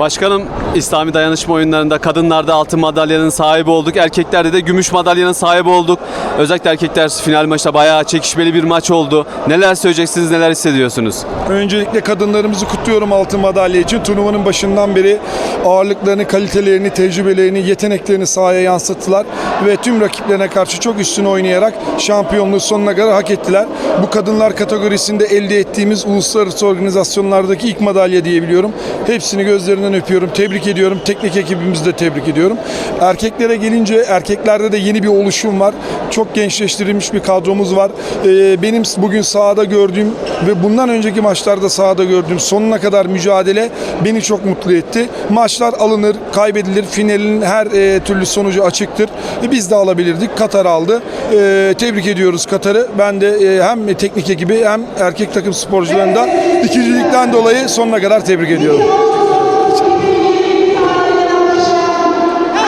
Başkanım İslami dayanışma oyunlarında kadınlarda altın madalyanın sahibi olduk. Erkeklerde de gümüş madalyanın sahibi olduk. Özellikle erkekler final maçta bayağı çekişmeli bir maç oldu. Neler söyleyeceksiniz, neler hissediyorsunuz? Öncelikle kadınlarımızı kutluyorum altın madalya için. Turnuvanın başından beri ağırlıklarını, kalitelerini, tecrübelerini, yeteneklerini sahaya yansıttılar. Ve tüm rakiplerine karşı çok üstün oynayarak şampiyonluğu sonuna kadar hak ettiler. Bu kadınlar kategorisinde elde ettiğimiz uluslararası organizasyonlardaki ilk madalya diyebiliyorum. Hepsini gözlerinden öpüyorum. Tebrik ediyorum. Teknik ekibimizi de tebrik ediyorum. Erkeklere gelince erkeklerde de yeni bir oluşum var. Çok gençleştirilmiş bir kadromuz var. Ee, benim bugün sahada gördüğüm ve bundan önceki maçlarda sahada gördüğüm sonuna kadar mücadele beni çok mutlu etti. Maçlar alınır, kaybedilir. Finalin her e, türlü sonucu açıktır. E, biz de alabilirdik. Katar aldı. E, tebrik ediyoruz Katar'ı. Ben de hem teknik ekibi hem erkek takım sporcularını da ikincilikten dolayı sonuna kadar tebrik ediyorum.